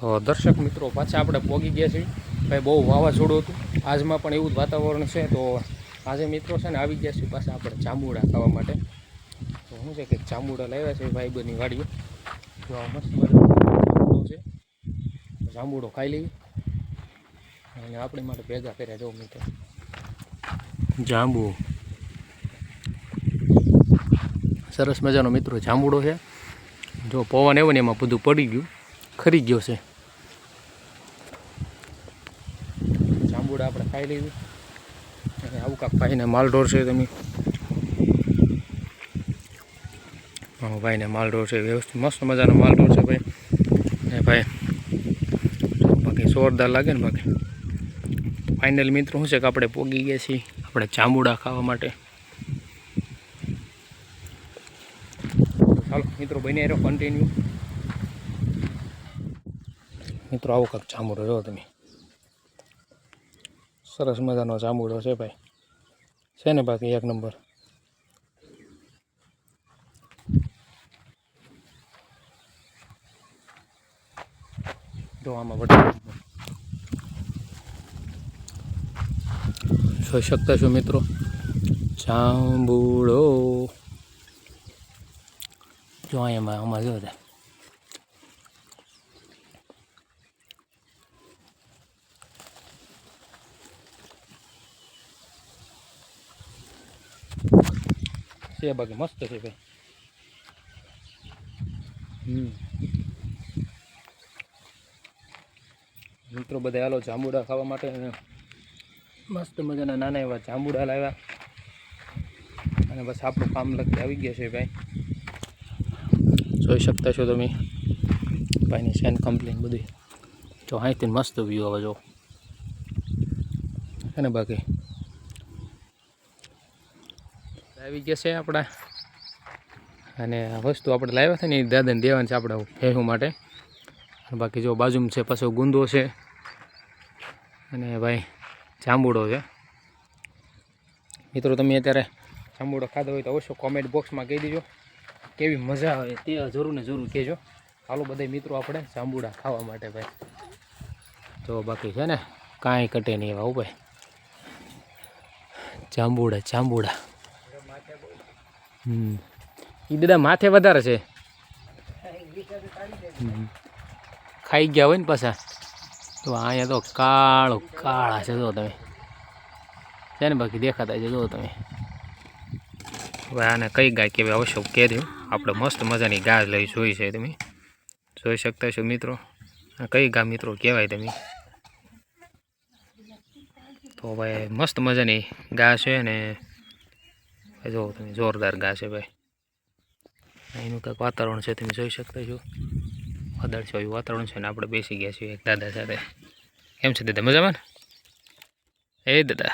તો દર્શક મિત્રો, પાછા આપણે પોગી ગયા છીએ. ભાઈ, બહુ વાવાઝોડું હતું. આજમાં પણ એવું જ વાતાવરણ છે. તો આજે મિત્રો છે ને આવી ગયા છીએ પાછા આપણે જાંબુડા ખાવા માટે. તો શું છે કે ચામુડા લાવ્યા છે ભાઈ બની વાડીઓ તો આ મસ્ત મજાનો છે. જાંબુડો ખાઈ લઈએ. અને આપણે માટે ભેગા કર્યા. જો મિત્રો. જાંબુ. સરસ મજાનો મિત્રો જાંબુડો છે. જો પવન એવો ને એમાં બધું પડી ગયું. ખરી ગયો છે. જાંબુડા આપણે ખાઈ લીધું અને આવું કાંક ભાઈને માલઢોર છે તમે હા, ભાઈને માલઢોર છે. વ્યવસ્થિત મસ્ત મજાનો માલઢોર છે ભાઈ. ને ભાઈ, બાકી જોરદાર લાગે ને બાકી. ફાઇનલ મિત્રો, શું છે કે આપણે પોગી ગયા છીએ? આપણે જાંબુડા ખાવા માટે. ચાલો, મિત્રો બની રહ્યો કન્ટિન્યુ મિત્રો, આવો કાંક જાંબુડો જો તમે. સરસ મજાનો જાંબુડો છે ભાઈ. છે ને બાકી એક નંબર? જો આમાં જોઈ શકતા છો મિત્રો? જાંબુડો. જો અહીંયા આમાં જો છે બાકી મસ્ત છે ભાઈ. હમ. મિત્રો બધા હાલો જાંબુડા ખાવા માટે મસ્ત મજાના નાના એવા જાંબુડા લાવ્યા. અને બસ આપણું કામ લગતી આવી ગયા છે ભાઈ. જોઈ શકતા છો તમે. ભાઈની સેન કમ્પ્લેન બધી. જો અહીંથી મસ્ત વ્યૂ આવે, જો. અને બાકી? આવી ગયા છે આપણા. અને વસ્તુ આપણે લાવ્યા છે ને દાદાને દેવાની છે આપણે ભેહું માટે. બાકી જો બાજુમાં છે, પાછો ગુંદો છે. અને ભાઈ જાંબુડો છે. મિત્રો, તમે અત્યારે જાંબુડો ખાધો હોય તો અવશ્ય કોમેન્ટ બોક્સમાં કહી દેજો. કેવી મજા આવે તે જરૂર ને જરૂર કહેજો. ચાલો બધા મિત્રો, આપણે જાંબુડા ખાવા માટે ભાઈ. તો બાકી છે ને, કાંઈ કટે નહીં એવા ભાઈ. જાંબુડા જાંબુડા. એ દાદા માથે વધારે છે. ખાઈ ગયા હોય ને પાછા. તો અહીંયા તો કાળો કાળા છે, જો તમે. છે ને બાકી દેખાતા છે, જો તમે. હવે આને કઈ ગાય કહેવાય? અવશ્ય કહેજો. આપણે મસ્ત મજાની ગાય લઈ જોઈ છે તમે. જોઈ શકતા છો મિત્રો? આ કઈ ગા મિત્રો કહેવાય તમે? તો ભાઈ મસ્ત મજાની ગા છે ને જો તમે જોરદાર ગા છે ભાઈ. અહીંનું કંઈક વાતાવરણ છે તમે જોઈ શકતા છો. વાદળ છે વાતાવરણ છે ને આપણે બેસી ગયા છીએ એક દાદા સાથે. કેમ છે દાદા મજામાં ને? એ દાદા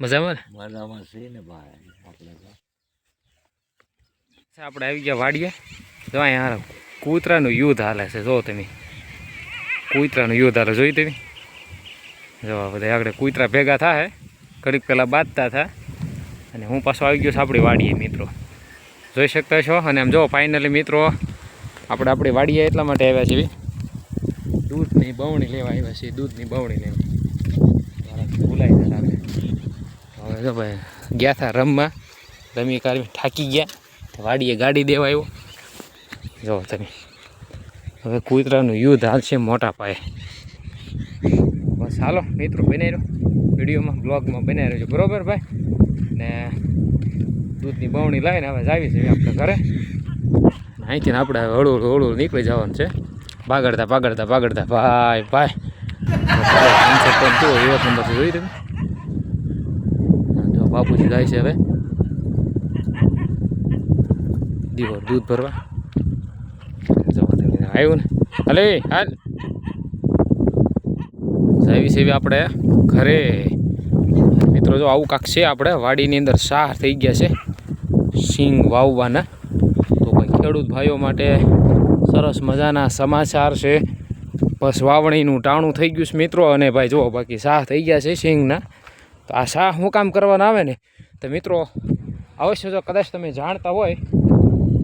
મજામાં ને? મજામાં છે ને ભાઈ આપણે આવી ગયા વાડીએ. જો અહીંયા કૂતરાનું યુદ્ધ હાલે છે જો તમે. કૂતરાનું યુદ્ધ હાલે જોઈ તમે? જો બધા આગળ કૂતરા ભેગા થાય ઘડીક પહેલાં બાંધતા હતા અને હું પાછો આવી ગયો છું આપણી વાડીએ, મિત્રો. જોઈ શકતા છો? અને આમ જો ફાઇનલી મિત્રો, આપણે આપણી વાડીએ એટલા માટે આવ્યા છીએ. દૂધની બવણી લેવા આવ્યા છીએ, દૂધની બવણી લેવા. ભૂલાઈ જતા હવે જો ભાઈ, ગયા હતા રમવા. રમી કાઢી થાકી ગયા. વાડીએ ગાડી દેવા આવ્યો. જો તમે, હવે કૂતરાનું યુદ્ધ હાલશે મોટા પાયે. બસ હાલો, મિત્રો બનાવી રહ્યો. વિડીયોમાં, બ્લોગમાં બનાવી રહેજો. બરોબર, ભાઈ? ને દૂધની બવણી લાવીને હવે જાવી છે આપણે ઘરે. અહીંથી આપણે હળું હળું હળવું નીકળી જવાનું છે. પાગડતા પાગડતા પાગડતા ભાઈ ભાઈ. એક જોઈ તમે જો બાપુજી જાય છે હવે. દીવો, દૂધ ભરવા. આવ્યું ને. હાલે, હાલ. જાવી સેવી આપણે ઘરે. મિત્રો જો આવું કાંક છે આપણે. વાડીની અંદર સાર થઈ ગયા છે. સિંગ વાવવાના. તો ભાઈ ખેડૂત ભાઈઓ માટે સરસ મજાના સમાચાર છે. બસ વાવણીનું ટાણું થઈ ગયું છે મિત્રો. અને ભાઈ જુઓ બાકી શાહ થઈ ગયા છે સિંગના. તો આ શાહ હું કામ કરવાના આવે ને? તો મિત્રો અવશ્ય જો કદાચ તમે જાણતા હોય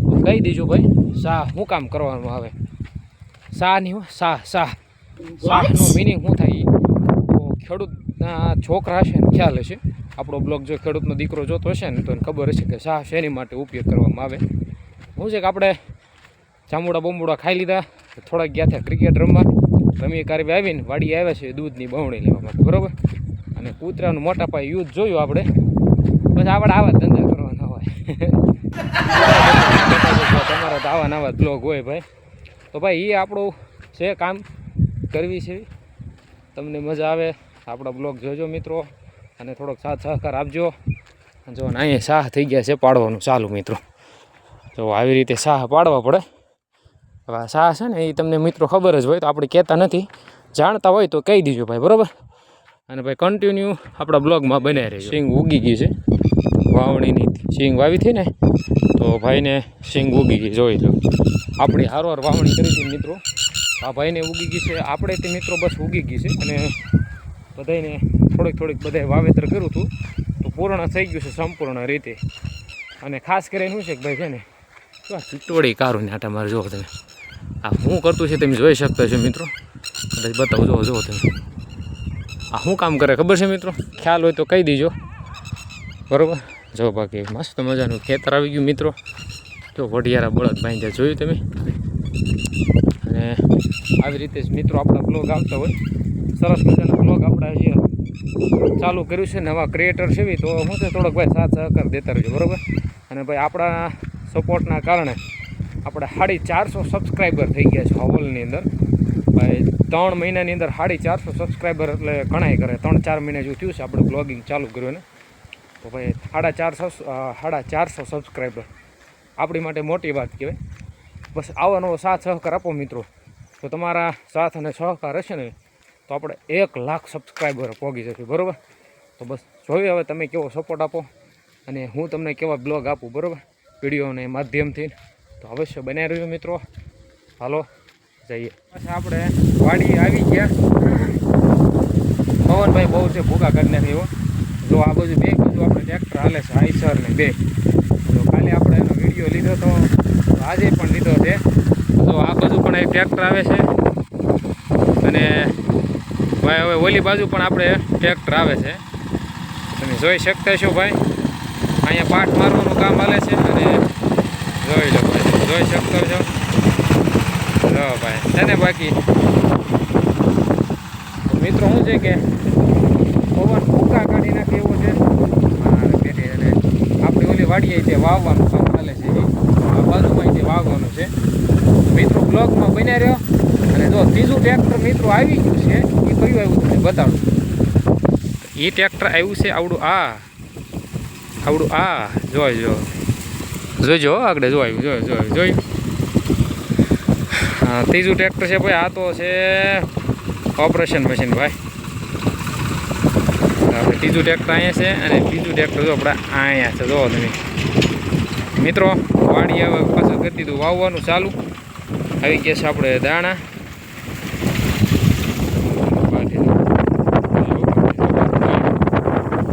તો કહી દેજો ભાઈ શાહ હું કામ કરવાનું આવે? શાહની હો શાહ શાહ શાહનો મિનિંગ શું થાય? તો તો ખેડૂતના છોકરા હશે ને ખ્યાલ હશે. આપણો બ્લોગ જો ખેડૂતનો દીકરો જોતો હશે ને તો એને ખબર હશે કે શાહ શેની માટે ઉપયોગ કરવામાં આવે. શું છે કે આપણે જાંબુડા બોંબુડા ખાઈ લીધા, થોડાક ગયા થયા ક્રિકેટ રમવા. રમી કારવી આવીને વાડી આવ્યા છે દૂધની બહુણી લેવા માટે બરાબર? અને કૂતરાનું મોટા પાયે યુદ્ધ જોયું આપણે. પછી આપણે આવા ધંધા કરવાના હોય. તમારા તો આવા નવા બ્લોગ હોય ભાઈ. તો ભાઈ એ આપણું છે કામ કરવી છે. તમને મજા આવે. આપણા બ્લોગ જોજો મિત્રો, અને થોડોક સાથ સહકાર આપજો. જો અહીંયા સાહ થઈ ગયા છે પાડવાનું ચાલુ મિત્રો. જો આવી રીતે સાહ પાડવા પડે. હવે આ સાહ છે ને એ તમને મિત્રો ખબર જ હોય તો આપણે કહેતા નથી. જાણતા હોય તો કહી દીજો ભાઈ, બરાબર? અને ભાઈ કન્ટિન્યુ આપણા બ્લોગમાં બનાવી રહેજો. સિંગ ઉગી ગઈ છે. વાવણીની સિંગ વાવી હતી ને, તો ભાઈને સિંગ ઉગી ગઈ, જોઈ લો. આપણી હારવાર વાવણી કરી હતી મિત્રો. આ ભાઈને ઉગી ગઈ છે. આપણે તે મિત્રો બસ ઉગી ગઈ છે. અને બધાને થોડીક થોડીક બધાએ વાવેતર કર્યું હતું. તો પૂર્ણ થઈ ગયું છે સંપૂર્ણ રીતે. અને ખાસ કરીને શું છે કે ભાઈ છે ને ચીટોડી કારું ને આટા મારે જોવો તમે. આ હું કરતું છે તમે જોઈ શકતા છો મિત્રો. કદાચ બતાવો જોવો જોવો તમે. આ શું કામ કરે ખબર છે મિત્રો? ખ્યાલ હોય તો કહી દેજો. બરાબર? જો બાકી મસ્ત મજાનું ખેતર આવી ગયું મિત્રો. જો વઢિયારા બળદ બાંધ્યા, જોયું તમે? અને આવી રીતે જ મિત્રો આપણા બ્લોગ આવતા હોય. સરસ મજાનો બ્લોગ આપણે અહીંયા ચાલુ કર્યું છે નવા ક્રિએટર છે તો હું છે થોડોક ભાઈ સાથ સહકાર દેતા રહેજો, બરોબર? અને ભાઈ આપણા સપોર્ટના કારણે આપણે સાડી ચારસો સબસ્ક્રાઈબર થઈ ગયા છે હોવલની અંદર. ભાઈ ત્રણ મહિનાની અંદર સાડી ચારસો સબસ્ક્રાઈબર એટલે ઘણાય કરે, ત્રણ ચાર મહિના જેવું થયું છે આપણે બ્લોગિંગ ચાલુ કર્યું ને તો ભાઈ સાડા ચારસો સાડા ચારસો સબસ્ક્રાઈબર આપણી માટે મોટી વાત કહેવાય. બસ આવો નવો સાથ સહકાર આપો મિત્રો. તો તમારા સાથ અને સહકાર હશે ને તો આપણે એક લાખ સબસ્ક્રાઈબર પહોંચી જશું, બરાબર? તો બસ જોઈએ હવે તમે કેવો સપોર્ટ આપો અને હું તમને કેવા બ્લોગ આપું, બરાબર? વિડીયોને માધ્યમથી. તો અવશ્ય બનાવી રહ્યો મિત્રો. હાલો, જઈએ. આપણે વાડી આવી ગયા. પવનભાઈ બહુ છે ભૂગા કરી નાખી હો. જો આ બાજુ બે બાજુ આપણે ટ્રેક્ટર હાલે છે આઈસર ને બે. તો કાલે આપણે એનો વીડિયો લીધો તો આજે પણ લીધો છે. તો આ બાજુ પણ એક ટ્રેક્ટર આવે છે. અને ભાઈ, હવે ઓલી બાજુ પણ આપણે ટ્રેક્ટર આવે છે. તમે જોઈ શકતા છો ભાઈ. અહીંયા પાટ મારવાનું કામ હાલે છે અને જોઈ લો ભાઈ, જોઈ શકતો છો? જો ભાઈ, છે ને બાકી? મિત્રો શું છે કે પવન ફૂકા કાઢી નાખે એવો છે. અને આપણી ઓલી વાડીએ તે વાવવાનું કામ ચાલે છે બાજુમાં તે વાવવાનું છે. મિત્રો બ્લોગમાં બન્યા રહ્યો. અને જો ત્રીજું ટ્રેક્ટર મિત્રો આવી ગયું છે કયું આવ્યું તમને? બતાડું. એ ટ્રેક્ટર આવ્યું છે આવડું આ. આવડું આ. જોઈ જો જોઈજો આગળ જોયું જોયું જોયું જોયું હા, ત્રીજું ટ્રેક્ટર છે ભાઈ, આ તો છે ઓપરેશન મશીન ભાઈ. આપણે ત્રીજું ટ્રેક્ટર અહીંયા છે અને બીજું ટ્રેક્ટર જો આપણે અહીંયા છે. જો તમે. મિત્રો વાડી હવે પાછું કરી દીધું. વાવવાનું ચાલુ. આવી ગયા છે આપણે દાણા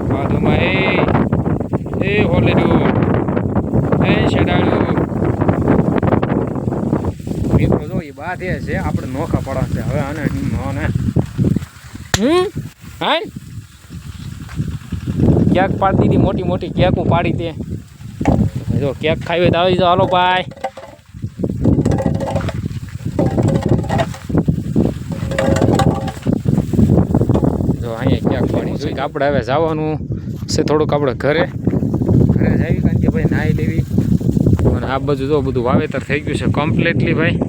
બાજુમાં એ એ હોલેડું એ શેડાડું મિત્રો બાધે છે આપણે નોખા પડવા છે. હવે આને આને હમ? હાય. ક્યાંક પાડી દીધી મોટી મોટી કેકું પાડી તે જો કેક ખાવી હોય તો આવી જાઓ. હાલો ભાઈ જો અહીંયા ક્યાંક પાણી જોઈ કે આપણે હવે જવાનું છે થોડુંક આપણે ઘરે. ઘરે જાવી કારણ કે ભાઈ નાહી લેવી. અને આ બધું જો બધું વાવેતર થઈ ગયું છે કમ્પ્લીટલી ભાઈ.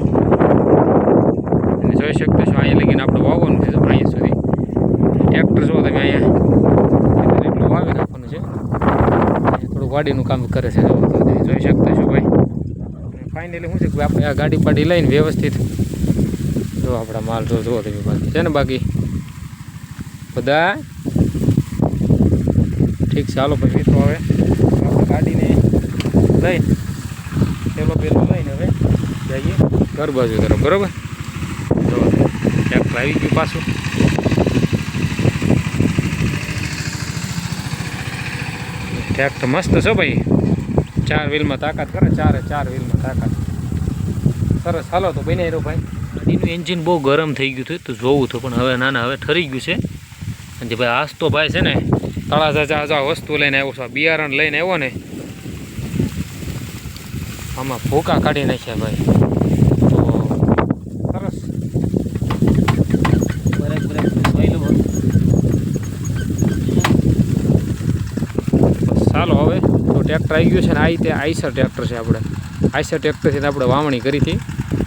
જોઈ શકતો છો. અહીંયા લગીને આપણે વાવવાનું છે અહીંયા સુધી. ટ્રેક્ટર જો તમે અહીંયા. એટલું વાવી નાખવાનું છે. થોડું વાડીનું કામ કરે છે જોઈ શકતો છો ભાઈ. ફાઇનલી શું છે કે આપણે આ ગાડી પાડી લઈને વ્યવસ્થિત જો આપણા માલ જો જુઓ તમે બાકી છે ને બાકી? બધા? ઠીક છે ચાલો ભાઈ. મિત્રો હવે આપણે ગાડીને લઈને પેલો પેલો લઈને હવે જઈએ. ઘર બાજુ તરફ બરોબર? આવી ગયું પાછું. ટ્રેક્ટર મસ્ત છે ભાઈ. ચાર વ્હીલમાં તાકાત કરે, ચારે ચાર વ્હીલમાં તાકાત. સરસ હાલો તો બને રહ્યો ભાઈ. એનું એન્જિન બહુ ગરમ થઈ ગયું હતું તો જોવું હતું પણ હવે ના ના હવે ઠરી ગયું છે. અને જે ભાઈ આજ તો ભાઈ છે ને, તળાજા જા જા વસ્તુ લઈને આવ્યો છું બિયારણ લઈને આવ્યો ને, આમાં ભૂકા કાઢી નાખ્યા ભાઈ તો સરસ બ્રેક બ્રેક જોઈ લો બસ ચાલો હવે તો ટ્રેક્ટર આવી ગયું છે ને આ રીતે આઈસર ટ્રેક્ટર છે આપણે. આઈસર ટ્રેક્ટરથી આપણે વાવણી કરી હતી.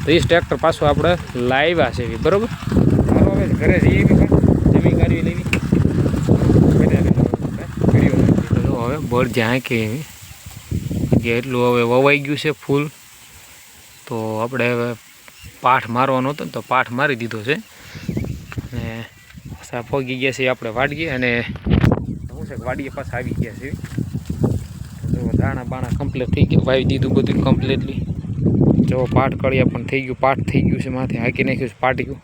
તો એ ટ્રેક્ટર પાછું આપણે લાવ્યા છે એવી, બરાબર? હવે ઘરે જઈએ જમીન કાઢવી લેવી હવે બળ જ્યાં કે એટલું હવે વવાઈ ગયું છે ફૂલ. તો આપણે હવે પાઠ મારવાનો હતો ને તો પાઠ મારી દીધો છે. અને સાફ ગયા છે આપણે વાડીએ અને શું છે, વાડીએ પાછા આવી ગયા છે. દાણા બાણા કમ્પ્લીટ થઈ ગયા. વાવી દીધું બધું કમ્પ્લીટલી જો પાઠ કળિયા પણ થઈ ગયું પાઠ થઈ ગયું છે, માથે હાકી નાખ્યું છે, પાટિયું.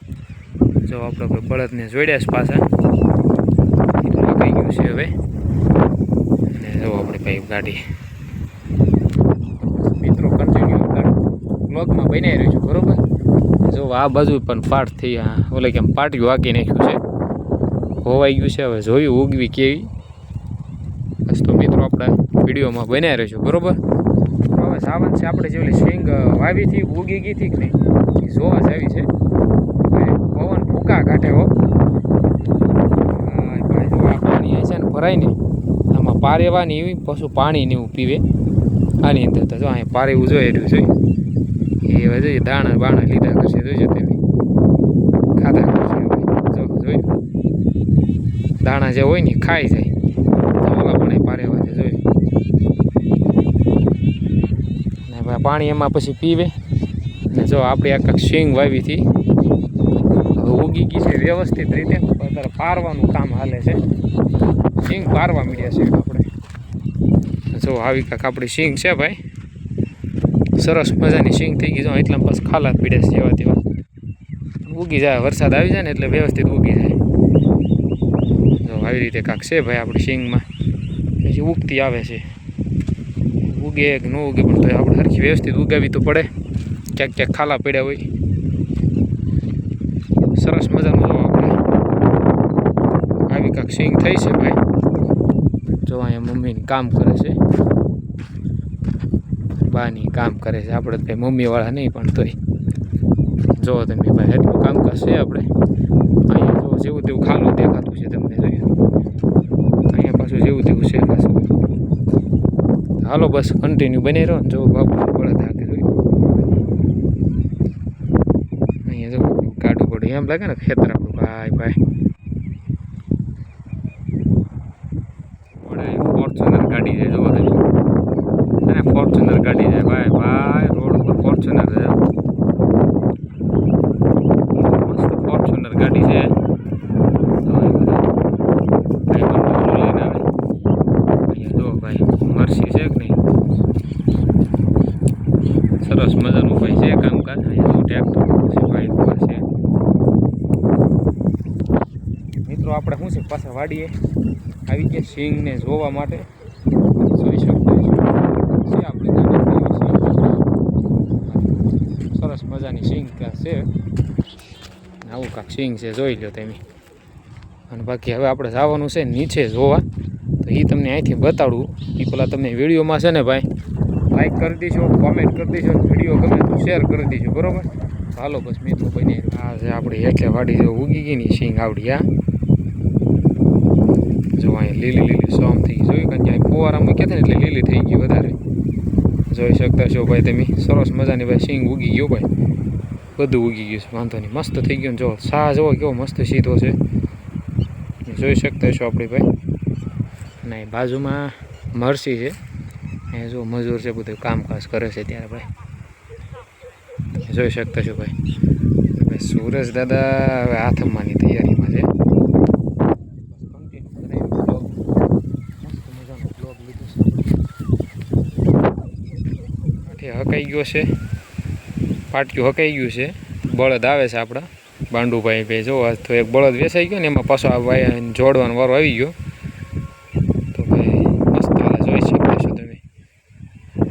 જો આપણે બળદને જોડ્યા છે પાછા. હકાઈ ગયું છે હવે. અને જો આપણે ભાઈ ગાડી. મિત્રો કન્ટિન્યુ બ્લોગમાં બનાવી રહ્યું છું, બરોબર? જો આ બાજુ પણ પાઠ થઈ ઓલે કેમ પાટ્યું હાકી નાખ્યું છે? હોવાઈ ગયું છે, હવે જોયું ઉગવી કેવી. બસ તો મિત્રો આપણે વિડીયોમાં બન્યા રહ્યું છું બરોબર હવે સાવન છે, આપણે જે ઓલી સ્વિંગ વાવી હતી, ઉગી ગઈ હતી કે નહીં? એ જોવા આવી છે. પવન ફૂકા કાઢે હો. પાણી છે ને ભરાય ને આમાં પારેવાની એવી પશુ પાણી ને એવું પીવે. આની અંદર તો જો, અહીંયા પારે જોઈએ રહ્યું છે. એ હવે જોઈએ દાણા બાણા લીધા કરશે જોઈજો તમે. ખાધા જોયું? દાણા જે હોય ને ખાઈ જાય. ઓલા પણ પારેવા છે, જોયું? પાણી એમાં પછી પીવે. ને જો આપણે આ શીંગ વાવી હતી ઉગી ગઈ છે વ્યવસ્થિત રીતે અત્યારે પારવાનું કામ હાલે છે. શીંગ પારવા મળ્યા છે આપણે. જો આવી કાંક આપણી શીંગ છે ભાઈ. સરસ મજાની શીંગ થઈ ગઈ જો એટલા પછી ખાલા પીડે છે જેવા તેવા. ઉગી જાય, વરસાદ આવી જાય ને એટલે વ્યવસ્થિત ઉગી જાય. જો આવી રીતે કાંક છે ભાઈ આપણી શીંગમાં. પછી ઉગતી આવે છે. ઉગે કે ન ઉગે, પણ આપણે સરખી વ્યવસ્થિત ઉગાવી તો પડે. ક્યાંક ક્યાંક ખાલા પડ્યા હોય. સરસ મજાનું જો આપણે. આવી કાંક સિંગ થઈ છે ભાઈ. જો અહીંયા મમ્મીને કામ કરે છે. બાની કામ કરે છે. આપણે ભાઈ મમ્મીવાળા નહીં, પણ તોય. જો તમે ભાઈ એટલું કામકાજ છે આપણે. અહીંયા જો જેવું તેવું ખાલું દેખાતું છે તમને જોયું અહીંયા પાછું જેવું તેવું છે પાછું હાલો બસ કન્ટિન્યુ બની રહો જો બાપુ પડે હાકે જોયું અહીંયા જો કાઢું પડ્યું એમ લાગે ને ખેતર આપણું. ભાઈ ભાઈ. ફોર્ચ્યુનર ગાડી જાય જોવા અને ફોર્ચ્યુનર ગાડી જાય ભાઈ ભાઈ, રોડ ઉપર ફોર્ચ્યુનર જાય મસ્ત ફોર્ચ્યુનર ગાડી છે તો એ બધા ભાઈબંધો લઈને આવે અહીંયા જો ભાઈ મરસી છે કે નહીં સરસ મજાનું ભાઈ છે કામકાજ અહીંયા જો ટ્રેક્ટર છે ભાઈ ઊભા છે મિત્રો, આપણે શું છે? પાછા વાડીએ આવી ગયા સિંગને જોવા માટે. જોઈ શકતા સરસ મજાની સિંગ છે. આવું કાંક સિંગ છે, જોઈ લો તમે. અને બાકી હવે આપણે જવાનું છે નીચે જોવા. તો એ તમને અહીંથી બતાડું. એ પેલા તમને વિડીયોમાં છે ને ભાઈ લાઈક કરી દેજો કોમેન્ટ કરી દેજો વીડિયો ગમે તો શેર કરી દેજો, બરાબર? હાલો બસ મિત્રો, બની. આ આપણે આપણી એટલે વાડી ઉગી ગઈ ની સિંગ આવડી અહીંયા લીલી લીલી સોમ થઈ ગઈ જોયું કે અહીં ફુવારામાં કહેતા ને એટલે લીલી થઈ ગઈ વધારે. જોઈ શકતા છો ભાઈ તમે. સરસ મજાની ભાઈ સિંગ ઉગી ગયો ભાઈ. બધું ઉગી ગયું છે, વાંધો નહીં. મસ્ત થઈ ગયું ને જો સા જોવો કેવો મસ્ત સીધો છે. જોઈ શકતા છો આપણી ભાઈ. નહીં બાજુમાં મરસી છે. એ જો મજૂર છે, બધું કામકાજ કરે છે ત્યારે ભાઈ. જોઈ શકતા છો ભાઈ. સુરજ દાદા હવે હાથમાંની તૈયારીમાં હકાઈ ગયો છે. પાટક્યું હકાઈ ગયું છે. બળદ આવે છે આપણા. બાંડુભાઈ ભાઈ જો તો એક બળદ વેસાઈ ગયો ને, એમાં પાછો આ ભાઈ જોડવાનો વારો આવી ગયો. તો ભાઈ, મસ્ત હાલે, જોઈ શકો છો તમે.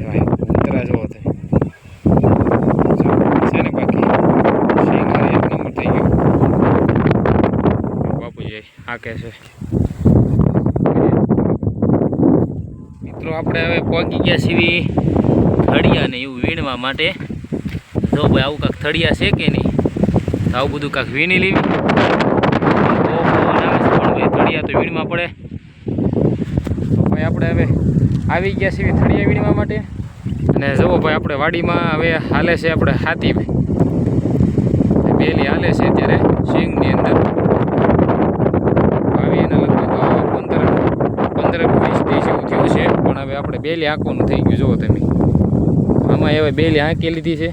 ભાઈ ઉતરા નંબર થઈ ગયો. બાપુજી હાકે છે. મિત્રો, આપણે હવે પહોંચી ગયા છીએ. થળિયા ને એવું વીણવા માટે જો ભાઈ આવું કાંક થળિયા છે કે નહીં તો આવું બધું કાંક વીણી લેવી છે થળિયા તો વીણવા પડે ભાઈ આપણે હવે આવી ગયા છીએ થળિયા વીણવા માટે અને જુઓ ભાઈ આપણે વાડીમાં હવે હાલે છે આપણે હાથી બેલી હાલે છે અત્યારે સિંગની અંદર આવી લગભગ પંદર પંદર વીસ દિવસ એવું થયું છે પણ હવે આપણે બેલી આંકવાનું થઈ ગયું જુઓ તમે આમાં હવે બેલી હાંકી લીધી છે.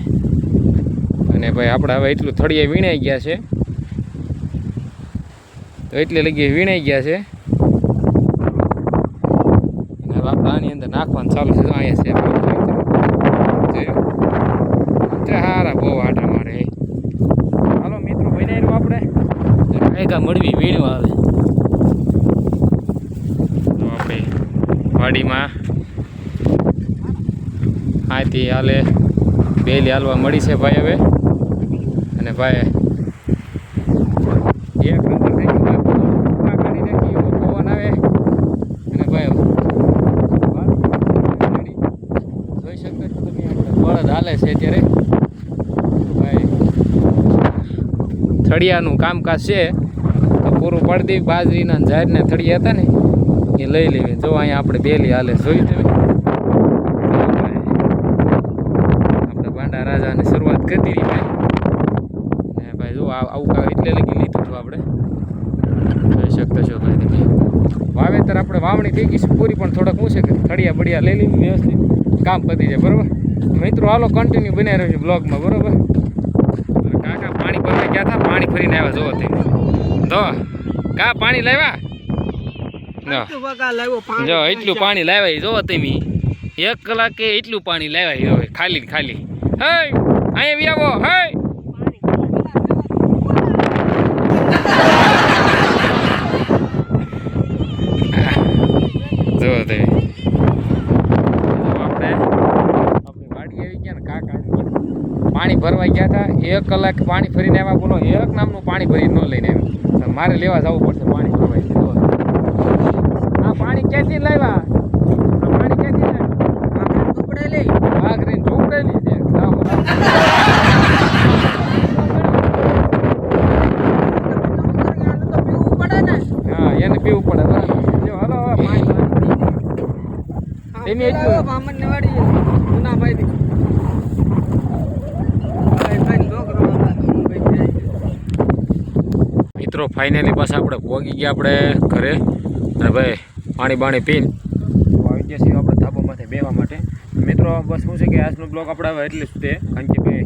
અને ભાઈ આપણે હવે એટલું થળિયે વીણાઈ ગયા છે. તો એટલે લગી વીણાઈ ગયા છે. આની અંદર નાખવાનું ચાલુ છે. અહીંયા છે. હારા બહુ આટા મારે. હાલો મિત્રો, બનાવ્યું આપણે? કાયકા મળવી વીણવા આવે. આપણે વાડીમાં હાથી હાલે, બેલી હાલવા મળી છે ભાઈ હવે. અને ભાઈ આવે. અને ભાઈ જોઈ શકો છો હાલે છે અત્યારે. ભાઈ, થળિયાનું કામકાજ છે. તો પૂરું પડદી બાજરીના જાહેરને થળિયા હતા ને, એ લઈ લેવી. જો અહીંયા આપણે બેલી હાલે, જોઈ તમે આપણે બાંડા રાજાની શરૂઆત કરી દીધી ભાઈ ને ભાઈ જો આવું કામ એટલે લગી લીધું હતું આપણે. જોઈ શકતા છો ભાઈ તમે. વાવેતર આપણે વાવણી થઈ ગઈ છે. પૂરી પણ થોડાક હું છે કે થળિયા બળિયા લઈ લઈને વ્યવસ્થિત કામ પતી જાય બરાબર? મિત્રો હાલો કન્ટિન્યુ બનાવી રહ્યો છે બ્લોગમાં બરાબર? કાકા પાણી ભરવા ગયા હતા પાણી ફરીને આવ્યા જોવો તે તો કા પાણી લાવ્યા? જો. જો એટલું પાણી લાવ્યા જોવો તમે. એક કલાકે એટલું પાણી લાવ્યા હવે ખાલી ખાલી. હે! અહીંયા બી આવો હે જો તે. આપણે આપણી વાડી આવી ગયા ને કાકા પાણી ભરવા ગયા હતા. એક કલાક પાણી ફરીને આવ્યા. બોલો એક નામનું પાણી ભરી ન લઈને આવ્યું. મારે લેવા જવું પડશે પાણી ભરવા. આ પાણી ક્યાંથી લાવ્યા આ પાણી ક્યાંથી લાવ્યા વાઘરીને ઢોકળેલી છે લાવો, લાવો. હા એને પીવું પડે બરાબર જો હલો હવે ભાઈ એટલું મિત્રો ફાઇનલી પાછા આપણે પહોંચી ગયા આપણે ઘરે. અને ભાઈ પાણી બાણી પીને. આવી ગયા છીએ આપણે ધાબામાંથી બેવા માટે. મિત્રો બસ શું છે કે આજનો બ્લોગ આપણે હવે એટલે જ તે. કારણ કે ભાઈ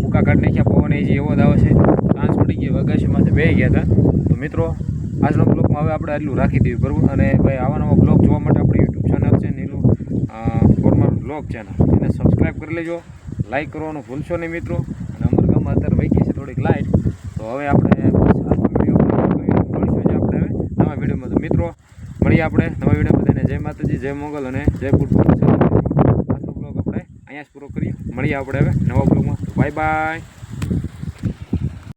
ભૂકા કાઢ નાખ્યા પવન એ જે એવો જ આવે છે. સાંજ પડી ગઈ વગાસી માથે બે ગયા હતા. તો મિત્રો આજનો બ્લોગમાં હવે આપણે આટલું રાખી દઈએ બરાબર? અને ભાઈ આવા નવા બ્લોગ જોવા માટે આપણે યુટ્યુબ ચેનલ છે નીલું ફોર્મલ બ્લોગ ચેનલ એને સબસ્ક્રાઈબ કરી લેજો લાઈક કરવાનું ભૂલશો નહીં મિત્રો. અને અમારા ગામમાં અત્યારે વહી ગઈ છે થોડીક લાઇટ તો હવે આપણે મળીશું આપણે હવે નવા વિડીયોમાં. તો મિત્રો, મળીએ આપણે નવા વીડિયો બધાને જય માતાજી, જય મોગલ અને જય ફૂટબોલ આજનો બ્લોગ આપણે અહીંયા જ પૂરો કરીએ. મળીએ આપણે હવે નવા બ્લોગમાં બાય બાય